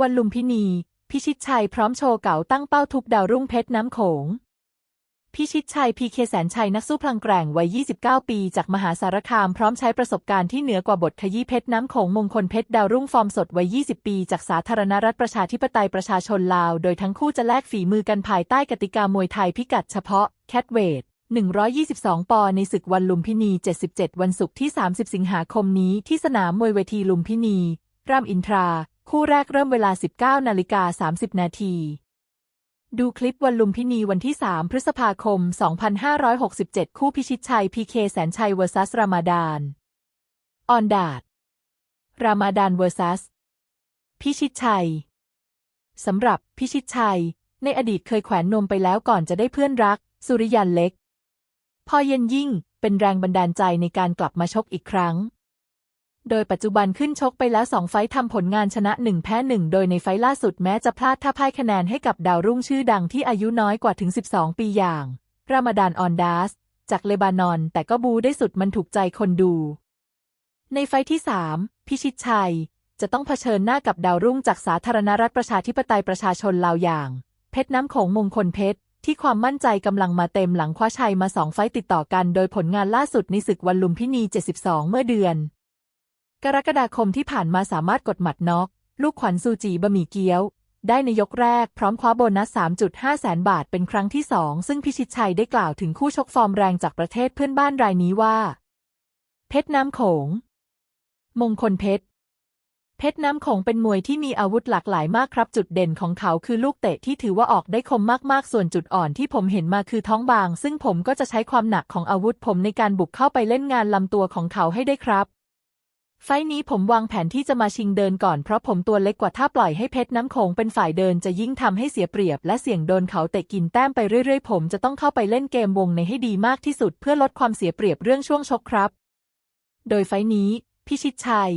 วันลุมพินี พิชิตชัยพร้อมโชว์เก๋าตั้งเป้าทุบดาวรุ่งเพชรน้ำโขง พิชิตชัยพีเคแสนชัยนักสู้พลังแกร่งวัย 29 ปีจากมหาสารคามพร้อมใช้ประสบการณ์ที่เหนือกว่าบทขยี้เพชรน้ำโขงมงคลเพชรดาวรุ่งฟอร์มสดวัย 20 ปีจากสาธารณรัฐประชาธิปไตยประชาชนลาว โดยทั้งคู่จะแลกฝีมือกันภายใต้กติกามวยไทยพิกัดเฉพาะแคทเวท122 ปอร์ในศึกวันลุมพินี 77 วันศุกร์ที่ 30 สิงหาคมนี้ที่สนามมวยเวทีลุมพินี รามอินทรา คู่แรกเริ่มเวลา 19นาฬิกา30 นาที ดูคลิปวันลุมพินีวันที่ 3 พฤษภาคม 2567 คู่พิชิตชัย พีเคแสนชัย vs รามาดาน ออนดาดรามาดาน vs พิชิตชัย สำหรับพิชิตชัย ในอดีตเคยแขวนนมไปแล้วก่อนจะได้เพื่อนรัก สุริยันเล็ก พอเย็นยิ่งเป็นแรงบันดาลใจในการกลับมาชกอีกครั้ง โดยปัจจุบันขึ้นชกไปแล้วสองไฟท์ทำผลงานชนะหนึ่งแพ้หนึ่งโดยในไฟท์ล่าสุดแม้จะพลาดท่าพ่ายคะแนนให้กับดาวรุ่งชื่อดังที่อายุน้อยกว่าถึง 12 ปีอย่าง รามาดานออนดาส จากเลบานอน แต่ก็บูได้สุดมันถูกใจคนดู ในไฟท์ที่ 3 พิชิตชัย จะต้องเผชิญหน้ากับดาวรุ่งจากสาธารณรัฐประชาธิปไตยประชาชนลาวอย่าง เพชรน้ำโขงมงคลเพชรที่ความมั่นใจกำลังมาเต็มหลังคว้าชัยมาสองไฟต์ติดต่อกัน โดยผลงานล่าสุดในศึกวันลุมพินี 72 เมื่อเดือน กรกฎาคมที่ผ่านมาสามารถกดหมัดน็อก ลูกขวัญซูจีบะหมี่เกี๊ยว ได้ในยกแรกพร้อมคว้าโบนัส 3.5 แสนบาทเป็นครั้งที่สองซึ่งพิชิตชัยได้กล่าวถึงคู่ชกฟอร์มแรงจากประเทศเพื่อนบ้านรายนี้ว่า เพชรน้ำโขง มงคลเพชรเพชรน้ำโขงเป็นมวยที่มีอาวุธหลากหลายมากครับ จุดเด่นของเขาคือลูกเตะที่ถือว่าออกได้คมมากๆ ส่วนจุดอ่อนที่ผมเห็นมาคือท้องบาง ซึ่งผมก็จะใช้ความหนักของอาวุธผมในการบุกเข้าไปเล่นงานลำตัวของเขาให้ได้ครับ ไฟนี้ผมวางแผนที่จะมาชิงเดินก่อนเพราะผมตัวเล็กกว่าถ้าปล่อยให้เพชรน้ำโขงเป็นฝ่ายเดินจะยิ่งทำให้เสียเปรียบ และเสี่ยงโดนเขาเตะกินแต้มไปเรื่อยๆ ผมจะต้องเข้าไปเล่นเกมวงในให้ดีมากที่สุด เพื่อลดความเสียเปรียบเรื่องช่วงชกครับ โดยไฟนี้ พิชิตชัย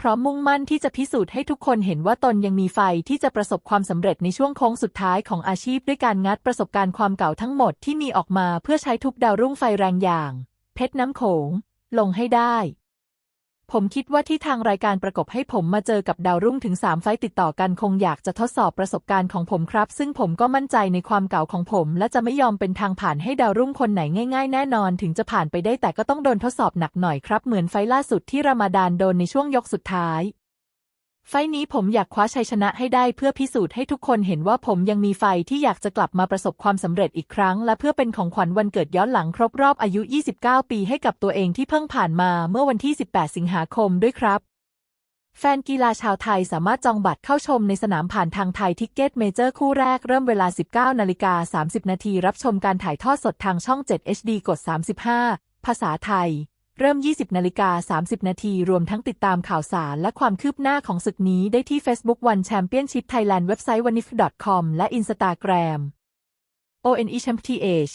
พร้อมมุ่งมั่นที่จะพิสูจน์ให้ทุกคนเห็นว่าตนยังมีไฟที่จะประสบความสำเร็จในช่วงโค้งสุดท้ายของอาชีพด้วยการงัดประสบการณ์ความเก่าทั้งหมดที่มีออกมาเพื่อใช้ทุกดาวรุ่งไฟแรงอย่าง เพชรน้ำโขงลงให้ได้ ผมคิดว่าที่ทางรายการประกบให้ผมมาเจอกับดาวรุ่งถึง 3 ไฟต์ติดต่อกันคงอยากจะทดสอบประสบการณ์ของผมครับ ซึ่งผมก็มั่นใจในความเก่าของผม และจะไม่ยอมเป็นทางผ่านให้ดาวรุ่งคนไหนง่าย ๆ แน่นอนถึงจะผ่านไปได้แต่ก็ต้องโดนทดสอบหนักหน่อยครับ เหมือนไฟต์ล่าสุดที่รามาดานโดนในช่วงยกสุดท้าย ไฟนี้ผมอยากคว้าชัยชนะให้ได้เพื่อพิสูจน์ให้ทุกคนเห็นว่าผมยังมีไฟที่อยากจะกลับมาประสบความสำเร็จอีกครั้ง และเพื่อเป็นของขวัญวันเกิดย้อนหลังครบรอบอายุ 29 ปีให้กับตัวเองที่เพิ่งผ่านมาเมื่อวันที่ 18 สิงหาคมด้วยครับแฟนกีฬาชาวไทยสามารถจองบัตรเข้าชมในสนามผ่านทางไทยทิกเก็ตเมเจอร์คู่แรกเริ่มเวลา 19 นาฬิกา 30 นาทีรับชมการถ่ายทอดสดทางช่อง 7 HD กด 35 ภาษาไทย เริ่ม 20นาฬิกา30 นาทีรวมทั้งติดตามข่าวสารและความคืบหน้าของศึกนี้ได้ที่ Facebook One Championship Thailand เว็บไซต์ wanif.com และ Instagram ONE Champ TH